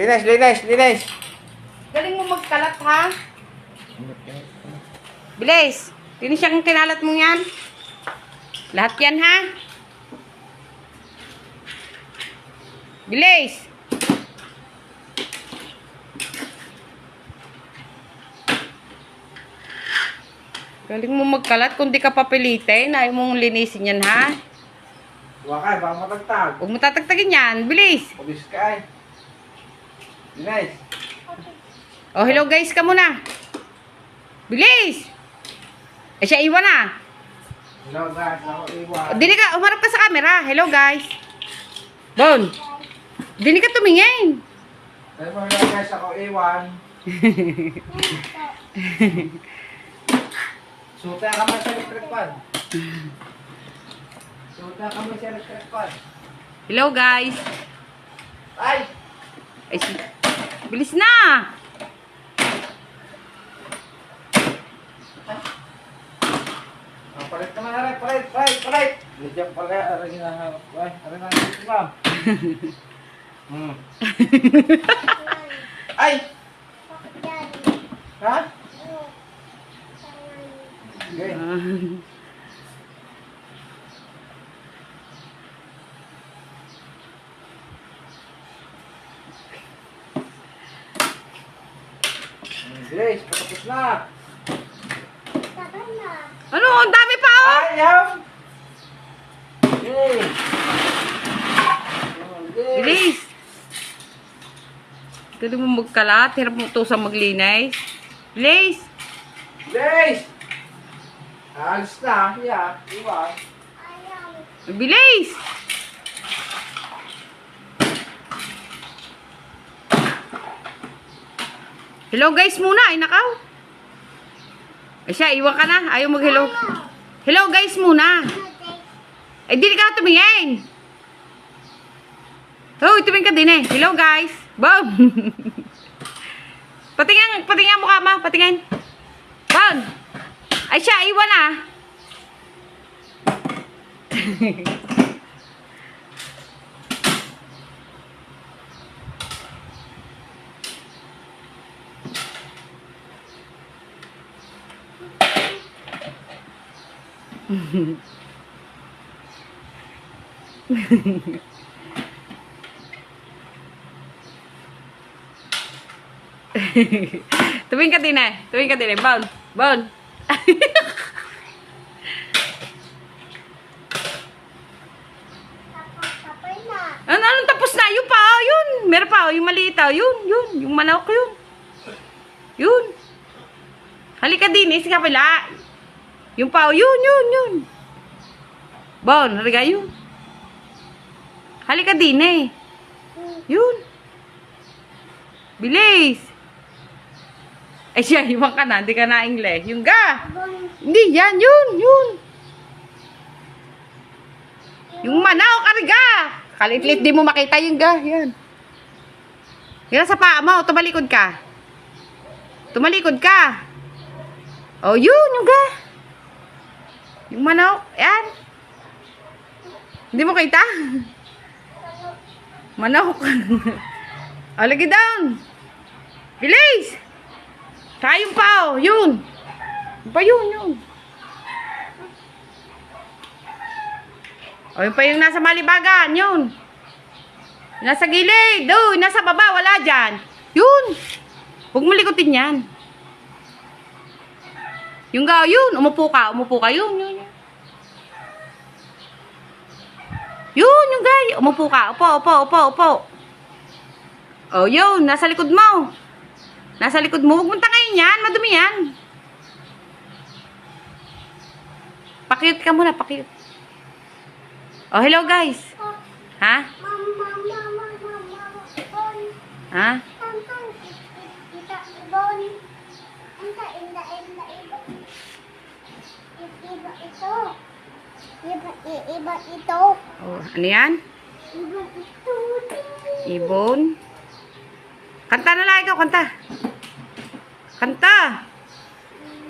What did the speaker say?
Linis, linis, linis. Galing mo magkalat, ha? Bilis. Linis yung kinalat mo yan. Lahat yan, ha? Bilis. Galing mo magkalat kung di ka papilitin. Ayaw mong linisin yan, ha? Huwag ka, baka matagtag. Huwag mo tatagtagin yan. Bilis. Pulis ka eh. Linis. Oh, hello guys ka muna. Bilis! Eh, siya iwan na. Hello guys, ako iwan. Dili ka, umarap ka sa camera. Hello guys. Bon. Dili ka tumingin. Hello guys, ako iwan. Suta ka man sa electric fan. Suta ka man sa electric fan. Hello guys. Ay! Ay, si- bilis na. Ang palit naman na rin, palit, palit, palit. Medyo pala, aray na, ay, aray na, ba? Hmm. Ay! Ha? Okay. Grace, patapos na. ano, ang dami pa oh. Ayaw! Grace! Oh, Grace! Bilis. Galing mo magkalat. Hirap mo to sa maglinis. Bilis. Grace! Alis na, yeah, iwan. Bilis. Hello guys muna, ay nakaw. Ay siya, iwan ka na. Ayaw mag-hello. Hello guys muna. Ay, di ka tumingin. Oh, tumingin ka din eh. Hello guys. Bon. patingin, patingin ang mukha mo. Patingin. Bon. Ay siya, iwan na. Tumingin ka din eh. Tumingin ka din eh. Bon. Bon. Ano, anong tapos na? Yung pa, oh, yun. Meron pa, oh, yung maliit, oh. Yun, yun. Yung manok, yun. Yun. Halika din, eh, sa kapila. Yung pa, oh, yun, yun, yun. Bon, halika, yun. Halika din, eh. Yun. Bilis. Ay, siya, iwan ka na. Hindi ka na ingle. Yung ga. Hindi, yan, yun, yun. Yung manaw, karga. Kalitlit di mo makita yung ga. Yan. Yan sa paa mo. Tumalikod ka. Tumalikod ka. Oh, yun, yung ga. Yung manaw. Yan. Hindi mo kita? Manok. o, lagi down. Bilis. Tayong pa, oh. Yun. Yung pa yun, yun. O, yun pa yung nasa malibagan, yun. Nasa gilid, doon, nasa baba, wala dyan. Yun. Huwag mo likutin yan. Yung ga, yun, umupo ka, umupo ka, yun, yun, yun. Yun, yung gay, umupo ka, upo, upo, upo, upo. Oh, yun, nasa likod mo. Nasa likod mo, huwag mong tangayin yan, madumi yan. Pakiyot ka muna, pakiyot. Oh, hello guys. Ha? Ha? Iba ito. Oh, ano yan? Iba ito. Ibon. Kanta na lang ikaw, kanta. Kanta.